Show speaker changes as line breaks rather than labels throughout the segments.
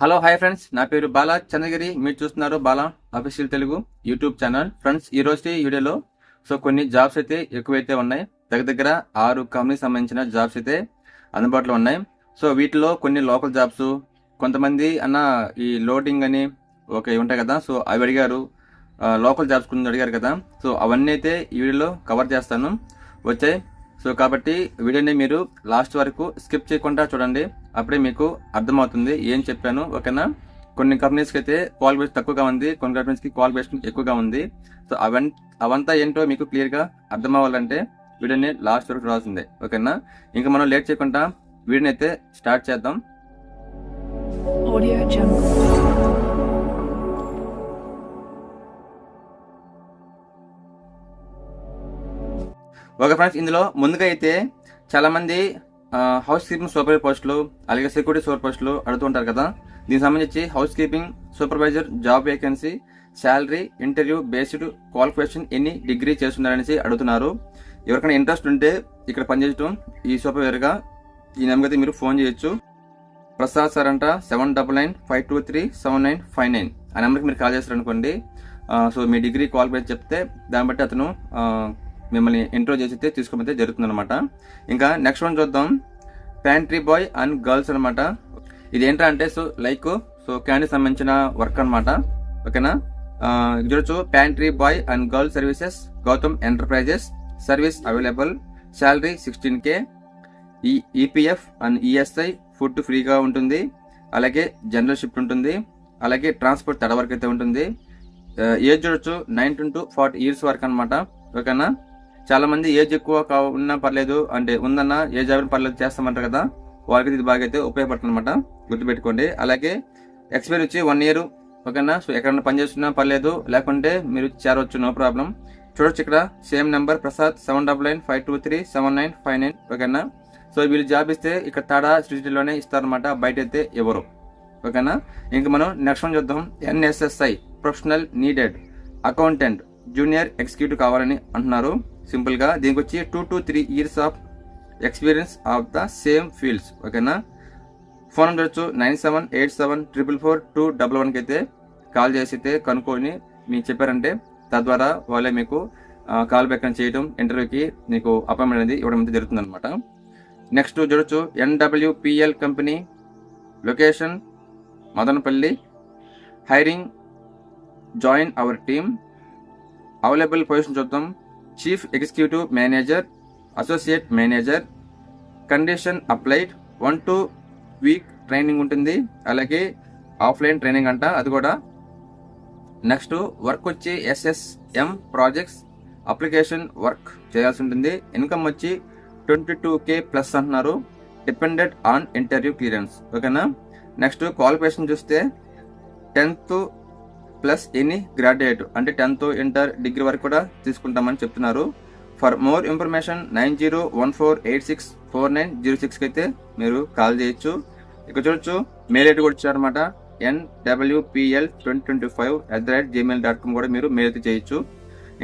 Hello hi friends నా పేరు బాలా. చంద్రగిరి మీరు చూస్తున్నారు Bala official Telugu YouTube channel friends ఈ రోజు వీడియోలో సో కొన్ని జాబ్స్ అయితే ఎక్కువైతే ఉన్నాయి. దగ్గర దగ్గర ఆరు కంపెనీకి సంబంధించిన జాబ్స్ అయితే అందుబాటులో ఉన్నాయి. సో వీటిలో కొన్ని లోకల్ జాబ్స్ కొంతమంది అన్న ఈ లోడింగ్ అని ఒక ఉంటాయి కదా సో అవి అడిగారు. లోకల్ జాబ్స్ కొన్ని అడిగారు కదా. సో అవన్నీ అయితే ఈ వీడియోలో కవర్ చేస్తాను. వచ్చాయి. సో కాబట్టి వీడియోని మీరు లాస్ట్ వరకు స్కిప్ చేయకుండా చూడండి. అప్పుడే మీకు అర్థమవుతుంది ఏం చెప్పాను ఓకేనా? కొన్ని కంపెనీస్కి అయితే క్వాలిఫికేషన్ తక్కువగా ఉంది కొన్ని కంపెనీస్కి క్వాలిఫికేషన్ ఎక్కువగా ఉంది. సో అవన్ అవంతా ఏంటో మీకు క్లియర్గా అర్థం అవ్వాలంటే వీడియోని లాస్ట్ వరకు చూడాల్సిందే ఓకేనా? ఇంకా మనం లేట్ చేయకుండా వీడియోని అయితే స్టార్ట్ చేద్దాం. ఓకే ఫ్రెండ్స్ ఇందులో ముందుగా అయితే చాలామంది హౌస్ కీపింగ్ సూపర్ పోస్టులు అలాగే సెక్యూరిటీ సూపర్ పోస్టులు అడుగుతుంటారు కదా. దీనికి సంబంధించి house keeping supervisor job vacancy salary interview based qualification ఎన్ని డిగ్రీ చేస్తున్నారనేసి అడుగుతున్నారు. ఎవరికైనా ఇంట్రెస్ట్ ఉంటే ఇక్కడ పనిచేయటం ఈ సూపర్వైజర్గా ఈ నెంబర్కి మీరు ఫోన్ చేయొచ్చు. ప్రసాద్ సార్ అంట seven double nine five two three seven nine five nine ఆ నెంబర్కి మీరు కాల్ చేస్తారు అనుకోండి సో మీ డిగ్రీ క్వాలిఫై చెప్తే దాన్ని బట్టి అతను మిమ్మల్ని ఇంట్రో చేసి అయితే తీసుకోమైతే జరుగుతుంది అనమాట ఇంకా నెక్స్ట్ వన్ చూద్దాం. ప్యాంట్రీ బాయ్ అండ్ గర్ల్స్ అనమాట ఇది ఏంటంటే అంటే సో లైక్ సో క్యాండీ సంబంధించిన వర్క్ అనమాట ఓకేనా ఇది చూడొచ్చు. Pantry boy and girl services Gautam enterprises service available salary sixteen K ఈ ఈపీఎఫ్ అండ్ ఈఎస్ఐ ఫుడ్ ఫ్రీగా ఉంటుంది. అలాగే జనరల్ షిఫ్ట్ ఉంటుంది. అలాగే ట్రాన్స్పోర్ట్ తడ వరకు అయితే ఉంటుంది. ఏజ్ చూడొచ్చు? నైన్టీన్ టు ఫార్టీ ఇయర్స్ వరకు అనమాట ఓకేనా చాలా మంది ఏజ్ ఎక్కువ ఉన్నా పర్లేదు అంటే ఉందన్నా ఏజ్ అవ్వడం పర్లేదు చేస్తామంటారు కదా. వాళ్ళకి ఇది బాగా అయితే ఉపయోగపడుతుంది అనమాట గుర్తుపెట్టుకోండి. అలాగే ఎక్స్పైర్ వచ్చి వన్ ఇయర్ ఓకేనా? సో ఎక్కడన్నా పని చేస్తున్నా పర్లేదు లేకుంటే మీరు చేరవచ్చు నో ప్రాబ్లం చూడొచ్చు ఇక్కడ same number Prasad seven double nine five two three seven nine five nine ఓకేనా? సో వీళ్ళు జాబ్ ఇస్తే ఇక్కడ తాడా సిటీలోనే ఇస్తారనమాట బయట అయితే ఎవరు ఓకేనా? ఇంక మనం నెక్స్ట్ వన్ చూద్దాం. NSSI professional needed accountant junior executive కావాలని అంటున్నారు. సింపుల్గా దీనికి వచ్చి two to three years of experience of the same fields ఓకేనా ఫోన్ నెంబర్ వచ్చు nine seven eight seven triple four two double వన్కి అయితే కాల్ చేసి అయితే కనుక్కొని మీకు చెప్పారంటే తద్వారా వాళ్ళే మీకు కాల్ బ్యాక్ అని చేయడం ఇంటర్వ్యూకి మీకు అపాయింట్మెంట్ అనేది ఇవ్వడం అయితే జరుగుతుంది అనమాట నెక్స్ట్ చూడొచ్చు N W P L company location Madanapalle hiring join our team available position చూద్దాం. Chief executive manager associate manager condition applied one to week training ఉంటుంది. అలాగే ఆఫ్లైన్ ట్రైనింగ్ అంట అది కూడా. నెక్స్ట్ వర్క్ వచ్చి S S M projects application work చేయాల్సి ఉంటుంది. Income వచ్చి ట్వంటీ టూ కే ప్లస్ అంటున్నారు డిపెండెడ్ ఆన్ ఇంటర్వ్యూ క్లియరెన్స్ ఓకేనా నెక్స్ట్ క్వాలిఫికేషన్ చూస్తే టెన్త్ ప్లస్ ఎనీ గ్రాడ్యుయేట్ అంటే టెన్త్ ఇంటర్ డిగ్రీ వరకు కూడా తీసుకుంటామని చెప్తున్నారు. For more information nine zero one four eight six four nine zero సిక్స్కి అయితే మీరు కాల్ చేయొచ్చు. ఇక్కడ చూడొచ్చు మెయిల్ ఐడి కూడా ఇచ్చారనమాట NWPL twenty twenty five at the rate Gmail dot com కూడా మీరు మెయిల్ అయితే చేయొచ్చు.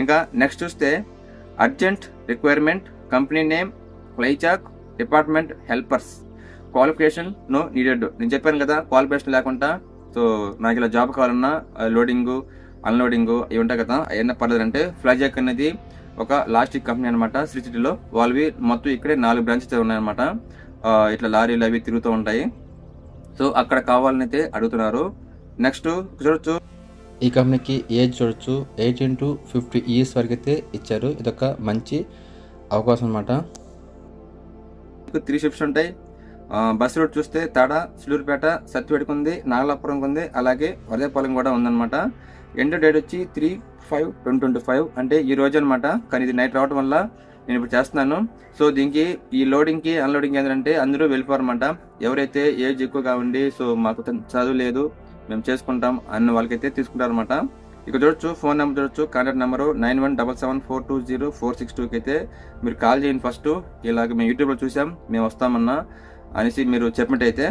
ఇంకా నెక్స్ట్ చూస్తే urgent requirement company name క్లైచాక్ department helpers. Qualification no needed నేను చెప్పాను కదా క్వాలిఫికేషన్ లేకుండా సో నాకు ఇలా జాబ్ కావాలన్నా లోడింగ్ అన్లోడింగ్ ఇవి ఉంటాయి కదా అవన్నీ పర్లేదు అంటే ఫ్లైజాక్ అనేది ఒక లాస్టిక్ కంపెనీ అనమాట శ్రీ సిటీలో వాళ్ళవి మొత్తం ఇక్కడే నాలుగు బ్రాంచెస్ ఉన్నాయన్నమాట. ఇట్లా లారీలు అవి తిరుగుతూ ఉంటాయి. సో అక్కడ కావాలని అయితే అడుగుతున్నారు. నెక్స్ట్ చూడొచ్చు.
ఈ కంపెనీకి ఏజ్ చూడొచ్చు. ఎయిటీన్ టు ఫిఫ్టీ ఇయర్స్ వరకు అయితే ఇచ్చారు. ఇదొక మంచి అవకాశం అనమాట
త్రీ షిఫ్ట్స్ ఉంటాయి. బస్ రూట్ చూస్తే తాడ సిలూరుపేట సత్యవేడికి ఉంది నాగలాపురంకి ఉంది అలాగే వరదపాలెం కూడా ఉందన్నమాట. ఎండ్ డేట్ వచ్చి three five twenty twenty five అంటే ఈ రోజు అనమాట కానీ ఇది నైట్ రావడం వల్ల నేను ఇప్పుడు చేస్తున్నాను. సో దీనికి ఈ లోడింగ్కి అన్లోడింగ్ ఏంటంటే అందరూ వెళ్ళిపోరన్నమాట. ఎవరైతే ఏజ్ ఎక్కువగా ఉండి సో మాకు చదువు లేదు మేము చేసుకుంటాం అన్న వాళ్ళకైతే తీసుకుంటారనమాట ఇక చూడొచ్చు ఫోన్ నెంబర్ చూడొచ్చు contact number nine one double seven four two zero four six టూకి అయితే మీరు కాల్ చేయండి ఫస్ట్. ఇలాగ మేము యూట్యూబ్లో చూసాం మేము వస్తామన్నా. అనేసి మీరు చెప్పినట్టయితే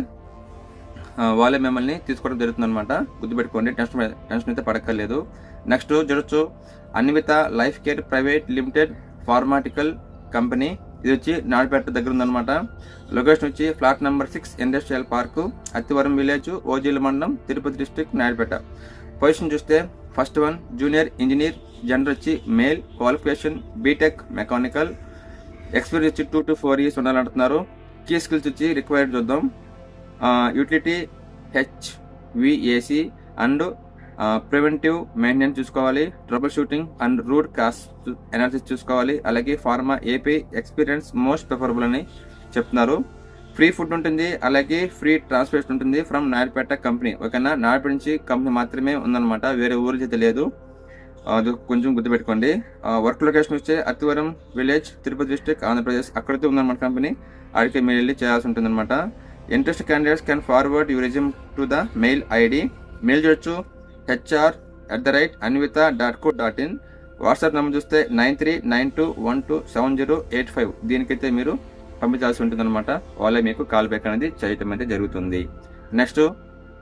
వాళ్ళే మిమ్మల్ని తీసుకోవడం జరుగుతుంది అనమాట గుర్తుపెట్టుకోండి టెన్షన్ టెన్షన్ అయితే పడక్కర్లేదు. నెక్స్ట్ చూడొచ్చు Anvita life care private limited pharmaceutical company. ఇది వచ్చి నాడిపేట దగ్గర ఉందన్నమాట. లొకేషన్ వచ్చి flat number six industrial park Attivaram village Ojili మండలం తిరుపతి డిస్ట్రిక్ట్ నాయుడుపేట పొజిషన్ చూస్తే first one junior engineer general వచ్చి male qualification BTech mechanical. Experience వచ్చి టూ టు ఫోర్ ఇయర్స్ ఉండాలంటున్నారు. కీ స్కిల్స్ వచ్చి రిక్వైర్డ్ చూద్దాం. Utility H VAC and preventive maintenance చూసుకోవాలి trouble shooting and root cause analysis చూసుకోవాలి అలాగే pharma AP experience most preferable అని చెప్తున్నారు. ఫ్రీ ఫుడ్ ఉంటుంది అలాగే ఫ్రీ ట్రాన్స్పోర్టేషన్ ఉంటుంది ఫ్రమ్ నాయుడుపేట కంపెనీ. ఓకేనా? నాయుడుపేట నుంచి కంపెనీ మాత్రమే ఉందన్నమాట వేరే ఊరికి అయితే లేదు. అది కొంచెం గుర్తుపెట్టుకోండి. వర్క్ లొకేషన్ వచ్చే అత్తివరం విలేజ్ తిరుపతి డిస్ట్రిక్ట్ ఆంధ్రప్రదేశ్ అక్కడైతే ఉందన్నమాట కంపెనీ. అడిగితే మీరు వెళ్ళి చేయాల్సి ఉంటుందన్నమాట. Interest candidates can forward you resume to the mail ID mail చేయొచ్చు HR at the rate Anvita dot co dot in WhatsApp number చూస్తే nine three nine two one two seven zero eight five దీనికైతే మీరు పంపించాల్సి ఉంటుందన్నమాట. వాళ్ళే మీకు call back అనేది చేయటం అయితే జరుగుతుంది. నెక్స్ట్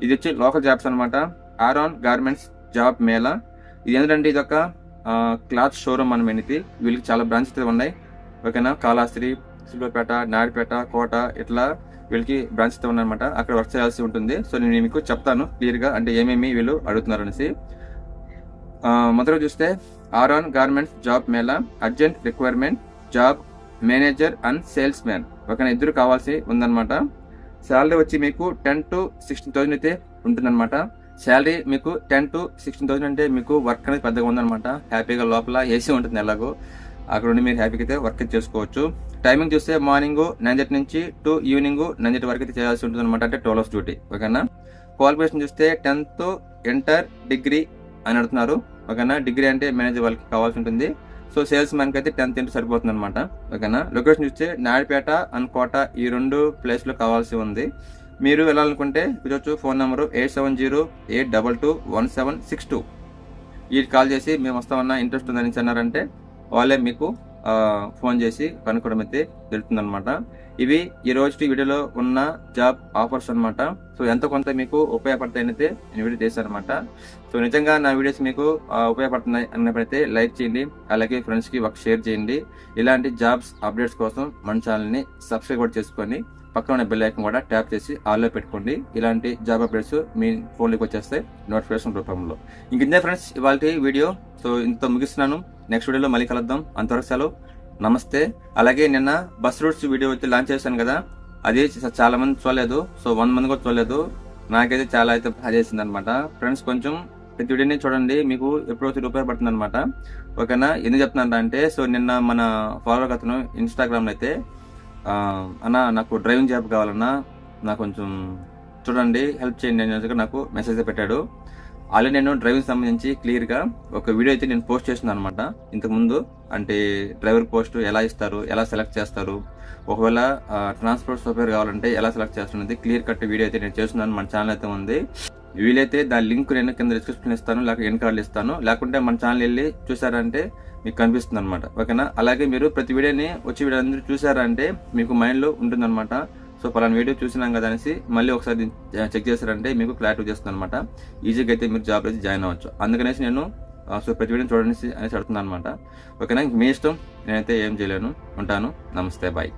ఇది వచ్చి లోకల్ జాబ్స్ అనమాట ఆరాన్ గార్మెంట్స్ జాబ్ మేళా ఇది ఏంటంటే ఇది ఒక క్లాత్ షోరూమ్ అనమాట ఇది. వీళ్ళకి చాలా బ్రాంచెస్ ఉన్నాయి. ఓకేనా? కాళాస్త్రి సిల్వర్పేట నాయుడుపేట కోట ఇట్లా వీళ్ళకి బ్రాంచ్తో ఉన్నాయన్నమాట అక్కడ వర్క్ చేయాల్సి ఉంటుంది. సో నేను మీకు చెప్తాను క్లియర్గా అంటే ఏమేమి వీళ్ళు అడుగుతున్నారు అనేసి. ఆ, మొదట చూస్తే Aaron garments job mela urgent requirement job manager and salesman ఒక ఇద్దరు కావాల్సి ఉందన్నమాట. శాలరీ వచ్చి మీకు టెన్ టు సిక్స్టీన్ థౌసండ్ అయితే ఉంటుందన్నమాట. శాలరీ మీకు టెన్ టు సిక్స్టీన్ థౌసండ్ అంటే మీకు వర్క్ అనేది పెద్దగా ఉందన్నమాట. హ్యాపీగా లోపల ఏసీ ఉంటుంది ఎలాగో. అక్కడ ఉండి మీరు హ్యాపీగా అయితే వర్క్ అయితే చేసుకోవచ్చు. టైమింగ్ చూస్తే మార్నింగ్ నైన్ థర్టీ నుంచి టు ఈవినింగ్ నైన్ థర్టీ వరకు అయితే చేయాల్సి ఉంటుంది అనమాట అంటే ట్వెల్వ్ అవర్స్ డ్యూటీ ఓకేనా? క్వాలిఫికేషన్ చూస్తే టెన్త్ ఇంటర్ డిగ్రీ అని అడుగుతున్నారు. ఓకేనా? డిగ్రీ అంటే మేనేజర్ వాళ్ళకి కావాల్సి ఉంటుంది. సో సేల్స్ మ్యాన్కి అయితే టెన్త్ ఇంటర్ సరిపోతుంది అనమాట ఓకేనా? లొకేషన్ చూస్తే నాయుడుపేట అండ్ కోట ఈ రెండు ప్లేస్లో కావాల్సి ఉంది. మీరు వెళ్ళాలనుకుంటే చూడొచ్చు phone number eight seven zero eight double two one seven six two వీటికి కాల్ చేసి మేము వస్తామన్నా ఇంట్రెస్ట్ ఉందని అన్నారంటే వాళ్ళే మీకు ఫోన్ చేసి కనుక్కోవడం అయితే జరుగుతుంది అనమాట ఇవి ఈ రోజు వీడియోలో ఉన్న జాబ్ ఆఫర్స్ అన్నమాట. సో ఎంత కొంత మీకు ఉపయోగపడతాయని అయితే నేను వీడియో చేశాను అనమాట సో నిజంగా నా వీడియోస్ మీకు ఉపయోగపడుతున్నాయి అన్నప్పుడైతే లైక్ చేయండి. అలాగే ఫ్రెండ్స్కి ఒక షేర్ చేయండి. ఇలాంటి జాబ్స్ అప్డేట్స్ కోసం మన ఛానల్ని సబ్స్క్రైబ్ కూడా చేసుకొని పక్కన ఉన్న బెల్ ఐకన్ కూడా ట్యాప్ చేసి ఆల్లో పెట్టుకోండి. ఇలాంటి జాబ్ అప్డేట్స్ మీ ఫోన్లోకి వచ్చేస్తాయి నోటిఫికేషన్ రూపంలో. ఇంక ఇంతే ఫ్రెండ్స్ ఇవాళ వీడియో. సో ఇంత ముగిస్తున్నాను. నెక్స్ట్ వీడియోలో మళ్ళీ కలుద్దాం. అంతవరకు సెలవు. నమస్తే. అలాగే నిన్న బస్ రూట్స్ వీడియో వచ్చి లాంచ్ చేశాను కదా. అది చాలా మంది చూడలేదు. సో వంద మంది కూడా చూడలేదు. నాకైతే చాలా అయితే బాగా చేసింది అనమాట ఫ్రెండ్స్ కొంచెం ప్రతి వీడియోని చూడండి. మీకు ఎప్పుడో ఒకటి ఉపయోగపడుతుంది అనమాట ఓకేనా? ఎందుకు చెప్తున్నా అంటే సో నిన్న మన ఫాలోవర్ అతను ఇన్స్టాగ్రామ్లో అయితే అన్న నాకు డ్రైవింగ్ జాబ్ కావాలన్నా నాకు కొంచెం చూడండి హెల్ప్ చేయండి అని చెప్పి నాకు మెసేజ్ పెట్టాడు. ఆల్రెడీ నేను డ్రైవింగ్ సంబంధించి క్లియర్గా ఒక వీడియో అయితే నేను పోస్ట్ చేస్తున్నాను అనమాట ఇంతకుముందు అంటే డ్రైవర్ పోస్ట్ ఎలా ఇస్తారు ఎలా సెలెక్ట్ చేస్తారు ఒకవేళ ట్రాన్స్పోర్ట్ సాఫ్ట్వేర్ కావాలంటే ఎలా సెలెక్ట్ చేస్తున్నది క్లియర్ కట్ వీడియో అయితే నేను చేస్తున్నాను మన ఛానల్ అయితే ఉంది. వీలైతే దాని లింక్ నేను కింద డిస్క్రిప్షన్ ఇస్తాను లేక ఎన్ కార్డులు ఇస్తాను. లేకుంటే మన ఛానల్ వెళ్ళి చూసారంటే మీకు కనిపిస్తుంది అనమాట ఓకేనా? అలాగే మీరు ప్రతి వీడియోని వచ్చే వీడియో అందరూ చూసారంటే మీకు మైండ్లో ఉంటుందన్నమాట. సో పలానా వీడియో చూసినాం కదా అనేసి మళ్ళీ ఒకసారి చెక్ చేశారంటే మీకు క్లారిటీ చేస్తుంది అనమాట ఈజీగా అయితే మీరు జాబ్ అయితే జాయిన్ అవ్వచ్చు. అందుకనేసి నేను సో ప్రతి వీడియో చూడండి అనేసి అడుగుతున్నాను అనమాట ఓకేనా? మీ ఇష్టం నేనైతే ఏం చేయలేను. ఉంటాను. నమస్తే. బాయ్